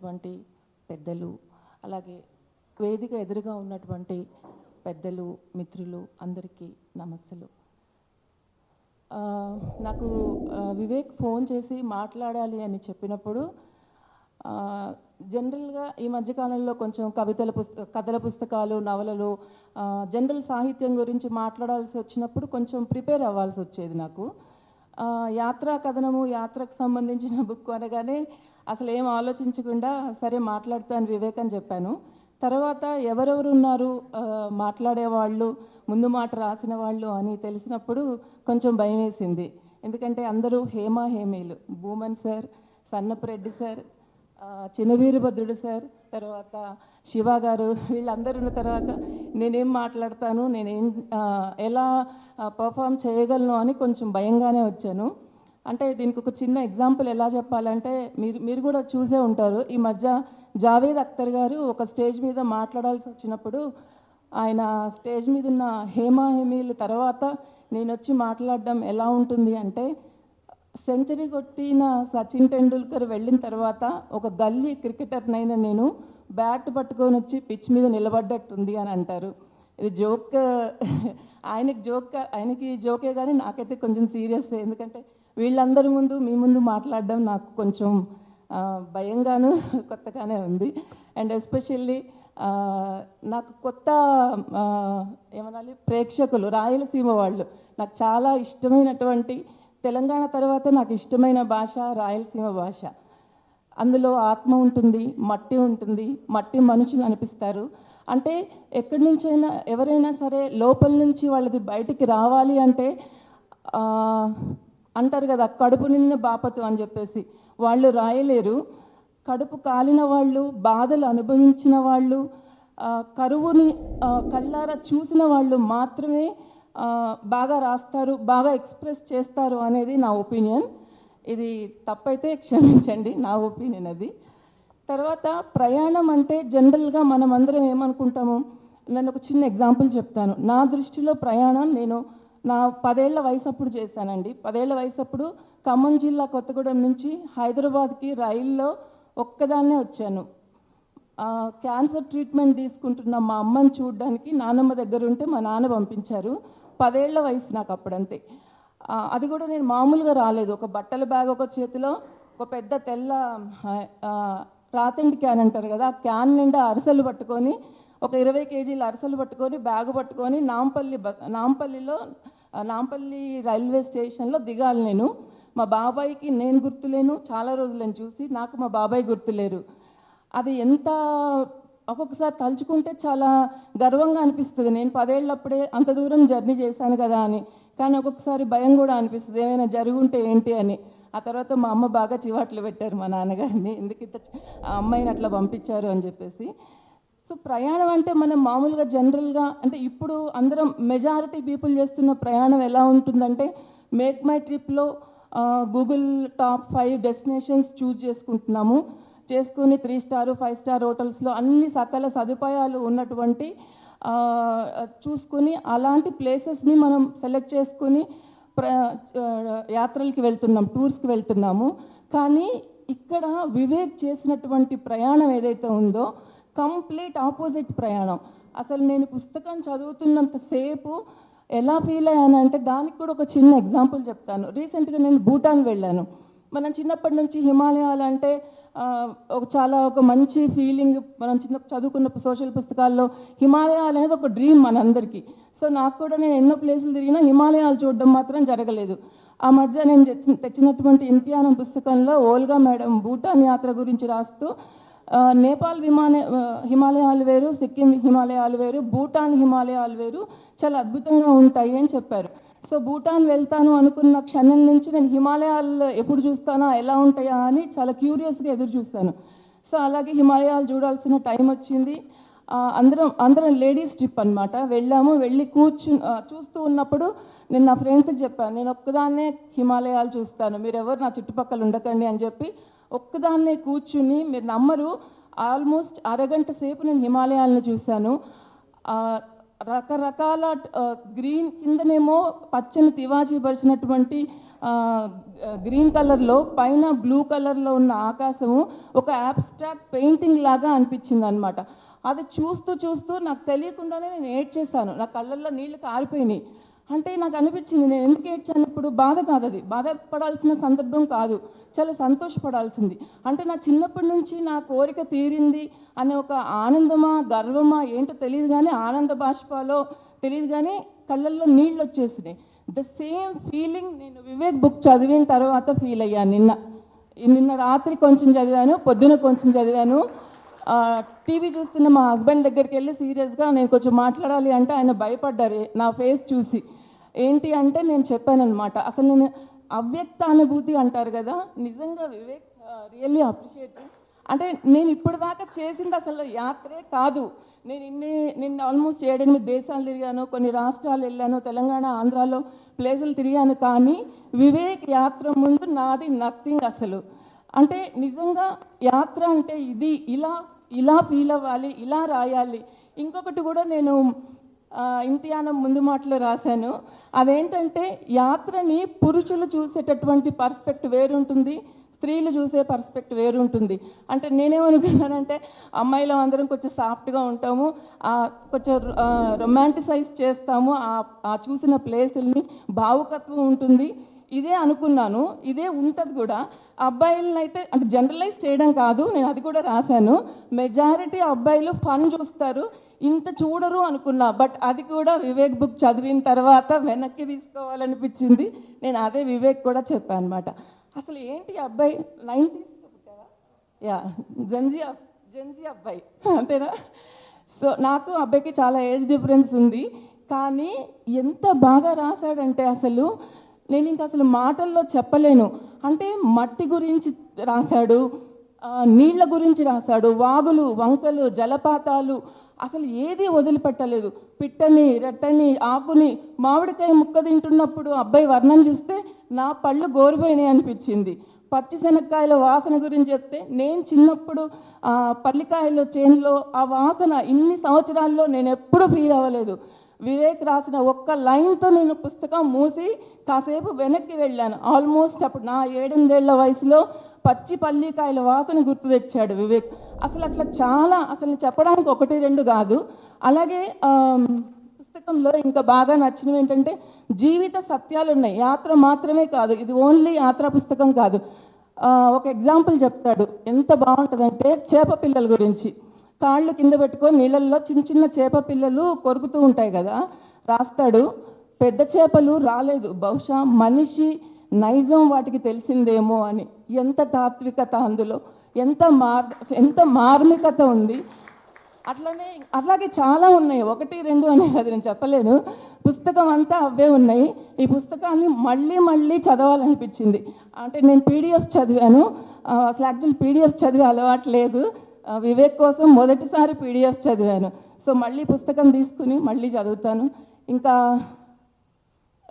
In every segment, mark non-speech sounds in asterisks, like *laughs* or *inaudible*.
ఉన్నటువంటి పెద్దలు అలాగే వేదిక ఎదురుగా ఉన్నటువంటి పెద్దలు మిత్రులు అందరికీ నమస్సులు. నాకు వివేక్ ఫోన్ చేసి మాట్లాడాలి అని చెప్పినప్పుడు జనరల్గా ఈ మధ్యకాలంలో కొంచెం కవితల పుస్త కథల పుస్తకాలు నవలలు జనరల్ సాహిత్యం గురించి మాట్లాడాల్సి వచ్చినప్పుడు కొంచెం ప్రిపేర్ అవ్వాల్సి వచ్చేది నాకు. యాత్రా కథనము యాత్రకు సంబంధించిన బుక్ అనగానే అసలు ఏం ఆలోచించకుండా సరే మాట్లాడతాను వివేక్ అని చెప్పాను. తర్వాత ఎవరెవరు ఉన్నారు? మాట్లాడేవాళ్ళు ముందు మాట రాసిన వాళ్ళు అని తెలిసినప్పుడు కొంచెం భయం వేసింది. ఎందుకంటే అందరూ హేమా హేమేలు. భూమన్ సార్ సన్నపరెడ్డి సార్ ఆ, చినవీరభద్రుడు సార్ తర్వాత శివ గారు వీళ్ళందరూ ఉన్న తర్వాత నేనేం మాట్లాడతాను నేనేం ఎలా పర్ఫామ్ చేయగలను అని కొంచెం భయంగానే వచ్చాను. అంటే దీనికి ఒక చిన్న ఎగ్జాంపుల్ ఎలా చెప్పాలంటే మీరు మీరు కూడా చూసే ఉంటారు. ఈ మధ్య జావేద్ అఖ్తర్ గారు ఒక స్టేజ్ మీద మాట్లాడాల్సి వచ్చినప్పుడు ఆయన స్టేజ్ మీద ఉన్న హేమా హేమీలు తర్వాత నేను వచ్చి మాట్లాడడం ఎలా ఉంటుంది అంటే సెంచరీ కొట్టిన సచిన్ టెండూల్కర్ వెళ్ళిన తర్వాత ఒక గల్లీ క్రికెటర్నైన నేను బ్యాట్ పట్టుకొని వచ్చి పిచ్ మీద నిలబడ్డట్టుంది అని అంటారు. ఇది జోక్ *laughs* ఆయనకి జోక్ ఆయనకి జోకే కానీ నాకైతే కొంచెం సీరియస్ ఎందుకంటే వీళ్ళందరి ముందు మీ ముందు మాట్లాడడం నాకు కొంచెం భయంగాను *laughs* కొత్తగానే ఉంది. అండ్ ఎస్పెషల్లీ నాకు కొత్త ఏమనాలి ప్రేక్షకులు రాయలసీమ వాళ్ళు నాకు చాలా ఇష్టమైనటువంటి తెలంగాణ తర్వాత నాకు ఇష్టమైన భాష రాయలసీమ భాష. అందులో ఆత్మ ఉంటుంది మట్టి ఉంటుంది మట్టి మనుషులు అనిపిస్తారు. అంటే ఎక్కడి నుంచైనా ఎవరైనా సరే లోపల నుంచి వాళ్ళది బయటికి రావాలి అంటే అంటారు కదా కడుపు నిన్న బాపతు అని చెప్పేసి. వాళ్ళు రాయలేరు. కడుపు కాలిన వాళ్ళు బాధలు అనుభవించిన వాళ్ళు కరువుని కళ్ళారా చూసిన వాళ్ళు మాత్రమే బాగా రాస్తారు బాగా ఎక్స్ప్రెస్ చేస్తారు అనేది నా ఒపీనియన్. ఇది తప్పైతే క్షమించండి నా ఒపీనియన్ అది. తర్వాత ప్రయాణం అంటే జనరల్గా మనం అందరం ఏమనుకుంటాము? నేను ఒక చిన్న ఎగ్జాంపుల్ చెప్తాను. నా దృష్టిలో ప్రయాణం నేను నా పదేళ్ళ వయసు అప్పుడు చేశానండి. పదేళ్ళ వయసు అప్పుడు ఖమ్మం జిల్లా కొత్తగూడెం నుంచి హైదరాబాద్కి రైల్లో ఒక్కదాన్నే వచ్చాను. క్యాన్సర్ ట్రీట్మెంట్ తీసుకుంటున్న మా అమ్మని చూడడానికి నానమ్మ దగ్గర ఉంటే మా నాన్న పంపించారు. పదేళ్ళ వయసు నాకు అప్పుడంతే. అది కూడా నేను మామూలుగా రాలేదు. ఒక బట్టల బ్యాగ్ ఒక చేతిలో ఒక పెద్ద తెల్ల రాతండి క్యాన్ అంటారు కదా ఆ క్యాన్ నిండా అరిసెలు పట్టుకొని ఒక ఇరవై కేజీల అరసలు పట్టుకొని బ్యాగ్ పట్టుకొని నాంపల్లి నాంపల్లిలో నాంపల్లి రైల్వే స్టేషన్లో దిగాలి నేను. మా బాబాయ్కి నేను గుర్తులేను. చాలా రోజులను చూసి నాకు మా బాబాయ్ గుర్తులేరు. అది ఎంత ఒక్కొక్కసారి తలుచుకుంటే చాలా గర్వంగా అనిపిస్తుంది. నేను పదేళ్ళప్పుడే అంత దూరం జర్నీ చేశాను కదా అని. కానీ ఒక్కొక్కసారి భయం కూడా అనిపిస్తుంది. ఏమైనా జరుగుంటే ఏంటి అని. ఆ తర్వాత మా అమ్మ బాగా చివాట్లు పెట్టారు మా నాన్నగారిని. ఎందుకు ఇంత ఆ అమ్మాయిని అట్లా పంపించారు అని చెప్పేసి. సో ప్రయాణం అంటే మనం మామూలుగా జనరల్గా అంటే ఇప్పుడు అందరం మెజారిటీ పీపుల్ చేస్తున్న ప్రయాణం ఎలా ఉంటుందంటే మేక్ మై ట్రిప్లో Google top five destinations choose చేసుకుంటున్నాము. చేసుకుని త్రీ స్టార్ ఫైవ్ స్టార్ హోటల్స్లో అన్ని సకల సదుపాయాలు ఉన్నటువంటి చూసుకుని అలాంటి ప్లేసెస్ని మనం సెలెక్ట్ చేసుకుని ప్ర యాత్రలకి వెళ్తున్నాం టూర్స్కి వెళ్తున్నాము. కానీ ఇక్కడ వివేక్ చేసినటువంటి ప్రయాణం ఏదైతే ఉందో కంప్లీట్ ఆపోజిట్ ప్రయాణం. అసలు నేను పుస్తకం చదువుతున్నంతసేపు ఎలా ఫీల్ అయ్యానంటే దానికి కూడా ఒక చిన్న ఎగ్జాంపుల్ చెప్తాను. రీసెంట్గా నేను భూటాన్ వెళ్ళాను. మనం చిన్నప్పటి నుంచి హిమాలయాలు అంటే ఒక చాలా ఒక మంచి ఫీలింగ్ మనం చిన్న చదువుకున్న సోషల్ పుస్తకాల్లో హిమాలయాలు అనేది ఒక డ్రీమ్ మనందరికీ. సో నాకు కూడా నేను ఎన్నో ప్లేసులు తిరిగినా హిమాలయాలు చూడడం మాత్రం జరగలేదు. ఆ మధ్య నేను తెచ్చినటువంటి ఇంతియానం పుస్తకంలో ఓల్గా మేడం భూటాన్ యాత్ర గురించి రాస్తూ నేపాల్ విమాన హిమాలయాలు వేరు సిక్కిం హిమాలయాలు వేరు భూటాన్ హిమాలయాలు వేరు చాలా అద్భుతంగా ఉంటాయి అని చెప్పారు. సో భూటాన్ వెళ్తాను అనుకున్న క్షణం నుంచి నేను హిమాలయాలు ఎప్పుడు చూస్తానా ఎలా ఉంటాయా అని చాలా క్యూరియస్గా ఎదురు చూస్తాను సో అలాగే హిమాలయాలు చూడాల్సిన టైం వచ్చింది. అందరం అందరం లేడీస్ ట్రిప్ అనమాట వెళ్ళాము వెళ్ళి కూర్చు చూస్తూ ఉన్నప్పుడు నేను నా ఫ్రెండ్స్కి చెప్పాను నేను ఒక్కదాన్నే హిమాలయాలు చూస్తాను మీరెవరు నా చుట్టుపక్కల ఉండకండి అని చెప్పి ఒక్కదాన్నే కూర్చుని మీరు నమ్మరు. ఆల్మోస్ట్ అరగంట సేపు నేను హిమాలయాలను చూశాను. రకరకాల గ్రీన్ కిందనేమో పచ్చని తివాజీ పరిచినటువంటి గ్రీన్ కలర్లో పైన బ్లూ కలర్లో ఉన్న ఆకాశము ఒక యాబ్స్ట్రాక్ట్ పెయింటింగ్ లాగా అనిపించింది అనమాట అది చూస్తూ చూస్తూ నాకు తెలియకుండానే నేను ఏడ్చేస్తాను నా కళ్ళల్లో నీళ్ళు కారిపోయినాయి. అంటే నాకు అనిపించింది నేను ఎందుకు ఏడ్చానప్పుడు బాధ కాదు అది. బాధపడాల్సిన సందర్భం కాదు. చాలా సంతోషపడాల్సింది. అంటే నా చిన్నప్పటి నుంచి నా కోరిక తీరింది అనే ఒక ఆనందమా గర్వమా ఏంటో తెలియదు కానీ ఆనంద బాష్పాలో తెలియదు కానీ కళ్ళల్లో నీళ్ళు వచ్చేసినాయి. ద సేమ్ ఫీలింగ్ నేను వివేక్ బుక్ చదివిన తర్వాత ఫీల్ అయ్యాను నిన్న నిన్న రాత్రి కొంచెం చదివాను పొద్దున కొంచెం చదివాను. టీవీ చూస్తున్న మా హస్బెండ్ దగ్గరికి వెళ్ళి సీరియస్గా నేను కొంచెం మాట్లాడాలి అంటే ఆయన భయపడ్డారు నా ఫేస్ చూసి. ఏంటి అంటే నేను చెప్పాను అనమాట అసలు నేను అవ్యక్త అనుభూతి అంటారు కదా నిజంగా వివేక్ రియల్లీ అప్రిషియేట్ అంటే నేను ఇప్పటిదాకా చేసింది అసలు యాత్రే కాదు. నేను ఇన్ని నేను ఆల్మోస్ట్ ఏడెనిమిది దేశాలు తిరిగాను కొన్ని రాష్ట్రాలు వెళ్ళాను తెలంగాణ ఆంధ్రాలో ప్లేసులు తిరిగాను కానీ వివేక్ యాత్ర ముందు నాది నథింగ్ అసలు. అంటే నిజంగా యాత్ర అంటే ఇది ఇలా ఇలా ఫీల్ అవ్వాలి ఇలా రాయాలి. ఇంకొకటి కూడా నేను ఇంతియానం ముందు మాటలో రాశాను. అదేంటంటే యాత్రని పురుషులు చూసేటటువంటి పర్స్పెక్ట్ వేరుంటుంది స్త్రీలు చూసే పర్స్పెక్ట్ వేరుంటుంది. అంటే నేనేమనుకున్నానంటే అమ్మాయిలు అందరం కొంచెం సాఫ్ట్గా ఉంటాము కొంచెం రొమాంటిసైజ్ చేస్తాము ఆ- ఆ చూసిన ప్లేసుల్ని భావుకత్వం ఉంటుంది. ఇదే అనుకున్నాను ఇదే ఉంటుంది కూడా. అబ్బాయిలను అయితే అంటే జనరలైజ్ చేయడం కాదు నేను అది కూడా రాశాను. మెజారిటీ అబ్బాయిలు ఫన్ చూస్తారు ఇంత చూడరు అనుకున్నా బట్ అది కూడా వివేక్ బుక్ చదివిన తర్వాత వెనక్కి తీసుకోవాలనిపించింది. నేను అదే వివేక్ కూడా చెప్పాను అనమాట అసలు ఏంటి అబ్బాయి? నైంటీస్ యా జెన్జీ జెన్జీ అబ్బాయి. అంతేనా? సో నాకు అబ్బాయికి చాలా ఏజ్ డిఫరెన్స్ ఉంది. కానీ ఎంత బాగా రాశాడంటే అసలు నేను ఇంకా అసలు మాటల్లో చెప్పలేను. అంటే మట్టి గురించి రాశాడు నీళ్ళ గురించి రాశాడు వాగులు వంకలు జలపాతాలు అసలు ఏది వదిలిపెట్టలేదు. పిట్టని రెట్టని ఆకుని మామిడికాయ ముక్క తింటున్నప్పుడు అబ్బాయి వర్ణం చూస్తే నా పళ్ళు గోరిపోయినాయి అనిపించింది. పచ్చిశనక్కాయల వాసన గురించి చెప్తే నేను చిన్నప్పుడు పల్లికాయల చేనులో ఆ వాసన ఇన్ని సంవత్సరాల్లో నేను ఎప్పుడూ ఫీల్ అవ్వలేదు. వివేక్ రాసిన ఒక్క లైన్తో నేను పుస్తకం మూసి కాసేపు వెనక్కి వెళ్ళాను. ఆల్మోస్ట్ అప్పుడు నా ఏడెనిమిదేళ్ళ వయసులో పచ్చి పల్లికాయల వాసన గుర్తు తెచ్చాడు వివేక్. అసలు అట్లా చాలా అసలు చెప్పడానికి ఒకటి రెండు కాదు. అలాగే పుస్తకంలో ఇంకా బాగా నచ్చినవి ఏంటంటే జీవిత సత్యాలు ఉన్నాయి. యాత్ర మాత్రమే కాదు ఇది ఓన్లీ యాత్ర పుస్తకం కాదు. ఒక ఎగ్జాంపుల్ చెప్తాడు. ఎంత బాగుంటుందంటే చేప పిల్లల గురించి. కాళ్ళు కింద పెట్టుకొని నీళ్ళల్లో చిన్న చిన్న చేప పిల్లలు కొరుకుతూ ఉంటాయి కదా రాస్తాడు. పెద్ద చేపలు రాలేదు. బహుశా మనిషి నైజం వాటికి తెలిసిందేమో అని. ఎంత తాత్వికత అందులో. ఎంత మార్ ఎంత మార్మికత ఉంది. అట్లనే అట్లాగే చాలా ఉన్నాయి. ఒకటి రెండు అనే అది నేను చెప్పలేను. పుస్తకం అంతా అవే ఉన్నాయి. ఈ పుస్తకాన్ని మళ్ళీ మళ్ళీ చదవాలనిపించింది. అంటే నేను పీడిఎఫ్ చదివాను. అసలు యాక్చువల్ పీడిఎఫ్ చదివే అలవాటు లేదు. వివేక్ కోసం మొదటిసారి పీడిఎఫ్ చదివాను. సో మళ్ళీ పుస్తకం తీసుకుని మళ్ళీ చదువుతాను. ఇంకా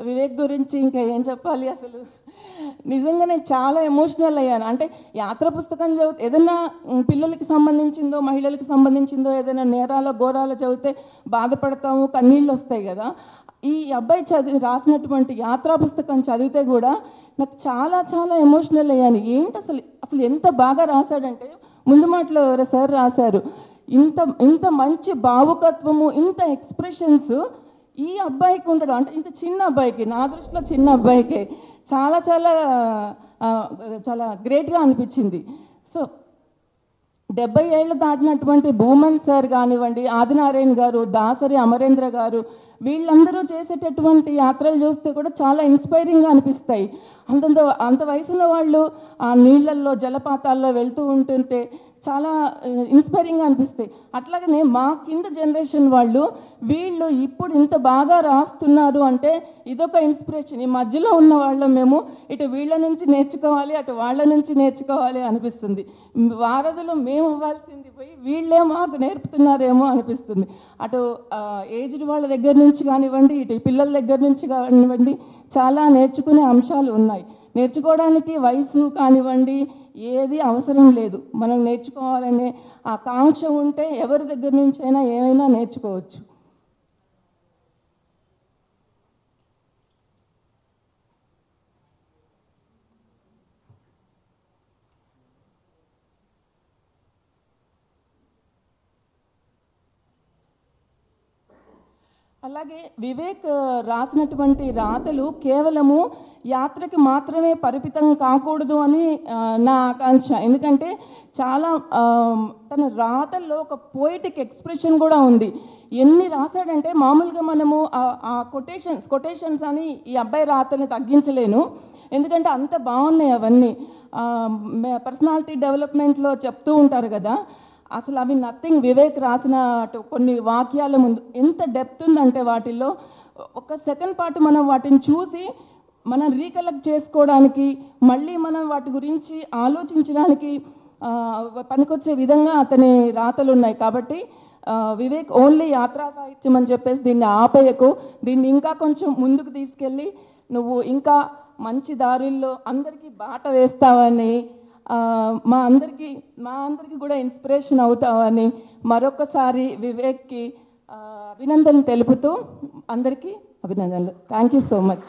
వివేక్ గురించి ఇంకా ఏం చెప్పాలి అసలు? నిజంగా నేను చాలా ఎమోషనల్ అయ్యాను. అంటే యాత్ర పుస్తకం చదివితే ఏదైనా పిల్లలకి సంబంధించిందో మహిళలకు సంబంధించిందో ఏదైనా నేరాల ఘోరాలు చదివితే బాధపడతాము కన్నీళ్ళు వస్తాయి కదా. ఈ అబ్బాయి చదివి రాసినటువంటి యాత్రా పుస్తకం చదివితే కూడా నాకు చాలా చాలా ఎమోషనల్ అయ్యాను. ఏంటి అసలు అసలు ఎంత బాగా రాశాడంటే ముందు మాటలో ఎవరో సార్ రాశారు ఇంత ఇంత మంచి భావుకత్వము ఇంత ఎక్స్ప్రెషన్స్ ఈ అబ్బాయికి ఉండడం అంటే ఇంత చిన్న అబ్బాయికి నా దృష్టిలో చిన్న అబ్బాయికే. చాలా చాలా చాలా గ్రేట్గా అనిపించింది. సో డెబ్బై ఏళ్ళు దాటినటువంటి భూమన్ సార్ కానివ్వండి ఆదినారాయణ గారు దాసరి అమరేంద్ర గారు వీళ్ళందరూ చేసేటటువంటి యాత్రలు చూస్తే కూడా చాలా ఇన్స్పైరింగ్గా అనిపిస్తాయి. అంతంత అంత వయసున్న వాళ్ళు ఆ నీళ్ళల్లో జలపాతాల్లో వెళ్తూ ఉంటుంటే చాలా ఇన్స్పైరింగ్ అనిపిస్తాయి. అట్లాగనే మా కింద జనరేషన్ వాళ్ళు వీళ్ళు ఇప్పుడు ఇంత బాగా రాస్తున్నారు అంటే ఇదొక ఇన్స్పిరేషన్ ఈ మధ్యలో ఉన్న వాళ్ళం మేము ఇటు వీళ్ళ నుంచి నేర్చుకోవాలి అటు వాళ్ళ నుంచి నేర్చుకోవాలి అనిపిస్తుంది. వారధులు మేము అవ్వాల్సింది పోయి వీళ్ళే మాకు నేర్పుతున్నారేమో అనిపిస్తుంది. అటు ఏజ్డ్ వాళ్ళ దగ్గర నుంచి కానివ్వండి ఇటు పిల్లల దగ్గర నుంచి కానివ్వండి చాలా నేర్చుకునే అంశాలు ఉన్నాయి. నేర్చుకోవడానికి వయసు కానివ్వండి ఏది అవసరం లేదు. మనం నేర్చుకోవాలనే ఆ కాంక్ష ఉంటే ఎవరి దగ్గర నుంచైనా ఏమైనా నేర్చుకోవచ్చు. అలాగే వివేక్ రాసినటువంటి రాతలు కేవలము యాత్రకి మాత్రమే పరిమితం కాకూడదు అని నా ఆకాంక్ష. ఎందుకంటే చాలా తన రాతల్లో ఒక పోయిటిక్ ఎక్స్ప్రెషన్ కూడా ఉంది. ఎన్ని రాశాడంటే మామూలుగా మనము ఆ- ఆ కొటేషన్స్ కొటేషన్స్ అని ఈ అబ్బాయి రాతని తగ్గించలేను. ఎందుకంటే అంత బాగున్నాయి అవన్నీ. పర్సనాలిటీ డెవలప్మెంట్లో చెప్తూ ఉంటారు కదా. అసలు అవి నథింగ్ వివేక్ రాసిన కొన్ని వాక్యాల ముందు ఎంత డెప్త్ ఉందంటే వాటిల్లో ఒక సెకండ్ పాటు మనం వాటిని చూసి మనం రీకలెక్ట్ చేసుకోవడానికి మళ్ళీ మనం వాటి గురించి ఆలోచించడానికి పనికొచ్చే విధంగా అతని రాతలు ఉన్నాయి కాబట్టి వివేక్ ఓన్లీ యాత్రా సాహిత్యం అని చెప్పేసి దీన్ని ఆపేయకు. దీన్ని ఇంకా కొంచెం ముందుకు తీసుకెళ్ళి నువ్వు ఇంకా మంచి దారుల్లో అందరికీ బాట వేస్తావని మా అందరికీ మా అందరికీ కూడా ఇన్స్పిరేషన్ అవుతావని మరొకసారి వివేక్కి అభినందనలు తెలుపుతూ అందరికీ అభినందనలు. Thank you so much